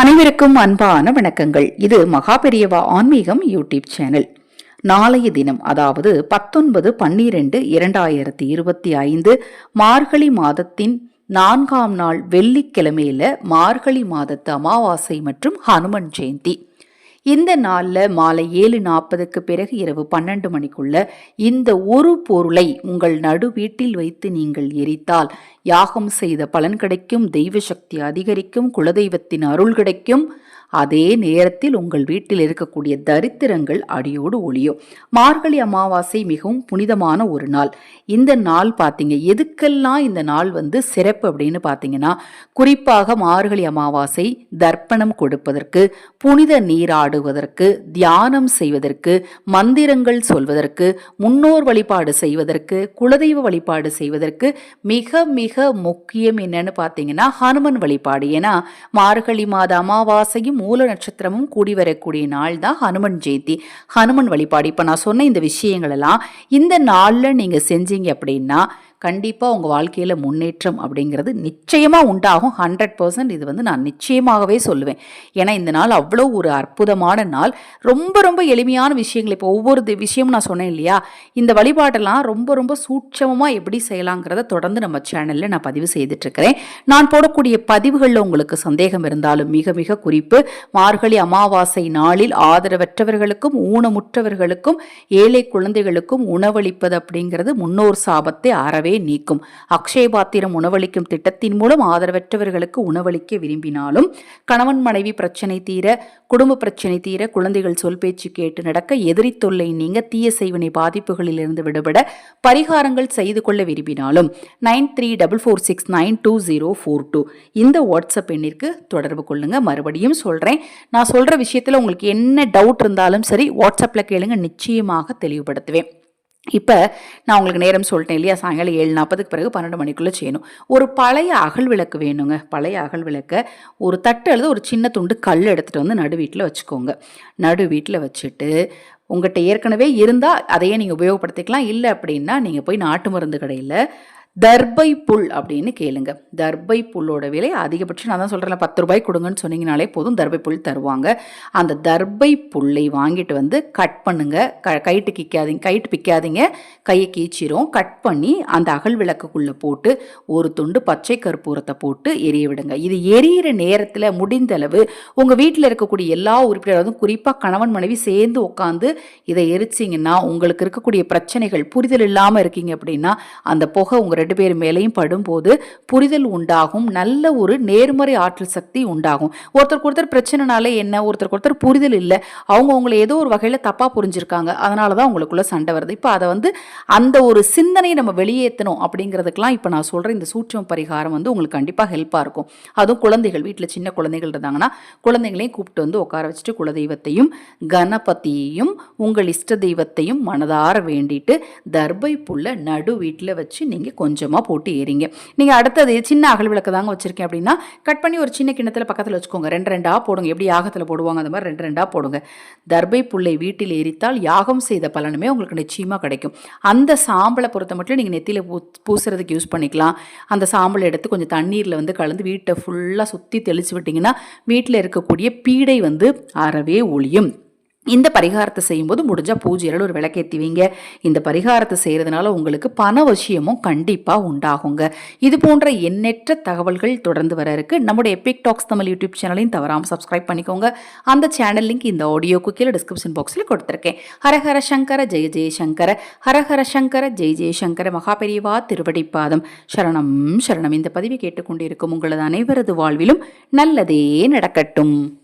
அனைவருக்கும் அன்பான வணக்கங்கள். இது மகாபெரியவா ஆன்மீகம் யூடியூப் சேனல். நாளைய தினம் அதாவது பத்தொன்பது பன்னிரெண்டு இரண்டாயிரத்தி இருபத்தி ஐந்து மார்கழி மாதத்தின் நான்காம் நாள் வெள்ளிக்கிழமையில மார்கழி மாதத்து அமாவாசை மற்றும் ஹனுமன் ஜெயந்தி. இந்த நாளில் மாலை ஏழு நாற்பதுக்கு பிறகு இரவு பன்னெண்டு மணிக்குள்ள இந்த ஒரு பொருளை உங்கள் நடு வீட்டில் வைத்து நீங்கள் எரித்தால் யாகம் செய்த பலன் கிடைக்கும் தெய்வ சக்தி அதிகரிக்கும் குலதெய்வத்தின் அருள் கிடைக்கும். அதே நேரத்தில் உங்கள் வீட்டில் இருக்கக்கூடிய தரித்திரங்கள் அடியோடு ஒளியும். மார்கழி அமாவாசை மிகவும் புனிதமான ஒரு நாள். இந்த நாள் பார்த்தீங்க எதுக்கெல்லாம் இந்த நாள் வந்து சிறப்பு அப்படின்னு பார்த்தீங்கன்னா குறிப்பாக மார்கழி அமாவாசை தர்ப்பணம் கொடுப்பதற்கு புனித நீராடுவதற்கு தியானம் செய்வதற்கு மந்திரங்கள் சொல்வதற்கு முன்னோர் வழிபாடு செய்வதற்கு குலதெய்வ வழிபாடு செய்வதற்கு மிக மிக முக்கியம் என்னன்னு பார்த்தீங்கன்னா ஹனுமன் வழிபாடு. ஏன்னா மார்கழி மாத அமாவாசையும் மூல நட்சத்திரமும் கூடி வரக்கூடிய நாள் தான் ஹனுமன் ஜெயந்தி. ஹனுமன் வழிபாடு. இப்போ நான் சொன்ன இந்த விஷயங்களெல்லாம் இந்த நாளில் நீங்கள் செஞ்சீங்க அப்படின்னா கண்டிப்பாக உங்கள் வாழ்க்கையில் முன்னேற்றம் அப்படிங்கிறது நிச்சயமாக உண்டாகும். ஹண்ட்ரட் பர்சன்ட் இது வந்து நான் நிச்சயமாகவே சொல்லுவேன். ஏன்னா இந்த நாள் அவ்வளோ ஒரு அற்புதமான நாள். ரொம்ப ரொம்ப எளிமையான விஷயங்கள். இப்போ ஒவ்வொரு விஷயமும் நான் சொன்னேன் இல்லையா? இந்த வழிபாட்டெல்லாம் ரொம்ப ரொம்ப சூட்சமமாக எப்படி செய்யலாங்கிறத தொடர்ந்து நம்ம சேனலில் நான் பதிவு செய்துட்ருக்கிறேன் நான் போடக்கூடிய பதிவுகளில் உங்களுக்கு சந்தேகம் இருந்தாலும் மிக மிக குறிப்பு. மார்கழி அமாவாசை நாளில் ஆதரவற்றவர்களுக்கும் ஊனமுற்றவர்களுக்கும் ஏழை குழந்தைகளுக்கும் உணவளிப்பது அப்படிங்கிறது முன்னோர் சாபத்தை அறவே நீக்கும். அக்ஷய பாத்திரம் உணவளிக்கும் திட்டத்தின் மூலம் ஆதரவற்றவர்களுக்கு உணவளிக்க விரும்பினாலும் கணவன் மனைவி பிரச்சனை தீர குடும்ப பிரச்சனை தீர குழந்தைகள் சொல் பேச்சு கேட்டு நடக்க எதிரி தொல்லை நீங்க தீய செய்வினை பாதிப்புகளிலிருந்து விடுபட பரிகாரங்கள் செய்து கொள்ள விரும்பினாலும் nine three double four six nine two zero four two. இந்த வாட்ஸ்அப் எண்ணிற்கு தொடர்பு கொள்ளுங்க. மறுபடியும் சொல்றேன். நான் சொல்ற விஷயத்துல உங்களுக்கு என்ன டவுட் இருந்தாலும் சரி வாட்ஸ்அப்பில் கேளுங்க. நிச்சயமாக தெளிவுபடுத்துவேன். இப்போ நான் உங்களுக்கு நேரம் சொல்லிட்டேன் இல்லையா? சாயங்காலம் ஏழு நாற்பதுக்கு பிறகு பன்னெண்டு மணிக்குள்ளே செய்யணும். ஒரு பழைய அகல் விளக்கு வேணுங்க. பழைய அகல் விளக்கை. ஒரு தட்டு அல்லது ஒரு சின்ன துண்டு கல் எடுத்துகிட்டு வந்து நடு வீட்டில் வச்சுக்கோங்க. நடு வீட்டில் வச்சுட்டு உங்கள்கிட்ட ஏற்கனவே இருந்தால் அதையே நீங்கள் உபயோகப்படுத்திக்கலாம். இல்லை அப்படின்னா நீங்கள் போய் நாட்டு மருந்து கடையில் தர்பை புல் அப்படின்னு கேளுங்க. தர்பை புல்லோட விலை அதிகபட்சம் நான் தான் சொல்கிறேன் பத்து ரூபாய் கொடுங்கன்னு சொன்னீங்கனாலே போதும் தர்பை புல் தருவாங்க. அந்த தர்பை புல்லை வாங்கிட்டு வந்து கட் பண்ணுங்க. க கைட்டு கிக்காதீங்க கைட்டு பிக்காதீங்க. கையை கீச்சிரும். கட் பண்ணி அந்த அகல் விளக்குக்குள்ளே போட்டு ஒரு துண்டு பச்சை கற்பூரத்தை போட்டு எரிய விடுங்க. இது எரியிற நேரத்தில் முடிந்த அளவு உங்கள் வீட்டில் இருக்கக்கூடிய எல்லா உறுப்பினரும் குறிப்பாக கணவன் மனைவி சேர்ந்து உட்காந்து இதை எரிச்சிங்கன்னா உங்களுக்கு இருக்கக்கூடிய பிரச்சனைகள் புரிதல் இல்லாமல் இருக்கீங்க அப்படின்னா அந்த புகை உங்கள் ரெண்டு பேர் மேலேயும் படும்போது புரிதல் உண்டாகும். நல்ல ஒரு நேர்மறை ஆற்றல் சக்தி உண்டாகும். ஒருத்தருக்கு ஒருத்தர் பிரச்சனைனால என்ன? ஒருத்தருக்கு ஒருத்தர் புரிதல் இல்லை. அவங்க உங்களை ஏதோ ஒரு வகையில் தப்பாக புரிஞ்சிருக்காங்க. அதனால தான் உங்களுக்குள்ளே சண்டை வருது. இப்போ அதை வந்து அந்த ஒரு சிந்தனையை நம்ம வெளியேற்றணும் அப்படிங்கிறதுக்கெலாம் இப்போ நான் சொல்கிற இந்த சூட்சம் பரிகாரம் வந்து உங்களுக்கு கண்டிப்பாக ஹெல்ப்பாக இருக்கும். அதுவும் குழந்தைகள் வீட்டில் சின்ன குழந்தைகள் இருந்தாங்கன்னா குழந்தைங்களையும் கூப்பிட்டு வந்து உட்கார வச்சுட்டு குலதெய்வத்தையும் கணபதியையும் உங்கள் இஷ்ட தெய்வத்தையும் மனதார வேண்டிட்டு தர்பை புல்ல நடு வீட்டில் வச்சு நீங்கள் கொஞ்சம் கொஞ்சமாக போட்டு ஏறிங்க. நீங்கள் அடுத்தது சின்ன அகல் விளக்கு தாங்க வச்சுருக்கேன் அப்படின்னா கட் பண்ணி ஒரு சின்ன கிண்ணத்தில் பக்கத்தில் வச்சுக்கோங்க. ரெண்டு ரெண்டாக போடுங்க. எப்படி யாகத்தில் போடுவாங்க அந்த மாதிரி ரெண்டு ரெண்டாக போடுங்க. தர்பை புல்லை வீட்டில் எரித்தால் யாகம் செய்த பலனுமே உங்களுக்கு நிச்சயமாக கிடைக்கும். அந்த சாம்பலை பொறுத்த மட்டும் நீங்கள் நெத்தியில் பூ பூசுறதுக்கு யூஸ் பண்ணிக்கலாம். அந்த சாம்பலை எடுத்து கொஞ்சம் தண்ணீரில் வந்து கலந்து வீட்டை ஃபுல்லாக சுற்றி தெளித்து விட்டிங்கன்னா வீட்டில் இருக்கக்கூடிய பீடை வந்து அறவே ஒளியும் இந்த பரிகாரத்தை செய்யும்போது முடிஞ்சால் பூஜையில் ஒரு விளக்கேற்றி வைங்க. இந்த பரிகாரத்தை செய்கிறதுனால உங்களுக்கு பண விஷயமும் கண்டிப்பாக உண்டாகுங்க. இது போன்ற எண்ணற்ற தகவல்கள் தொடர்ந்து வர இருக்கு. நம்முடைய எபிக் டாக்ஸ் தமிழ் யூடியூப் சேனலையும் தவறாமல் சப்ஸ்கிரைப் பண்ணிக்கோங்க. அந்த சேனல் லிங்க் இந்த ஆடியோக்கு கீழே டிஸ்கிரிப்ஷன் பாக்ஸில் கொடுத்துருக்கேன். ஹரஹர சங்கர ஜெய ஜெயசங்கர ஹரஹர சங்கர ஜெய ஜெயசங்கர மகாபெரிவா திருவடிப்பாதம். சரணம் சரணம். இந்த பதிவை கேட்டுக்கொண்டிருக்கும் உங்களது அனைவரது வாழ்விலும் நல்லதே நடக்கட்டும்.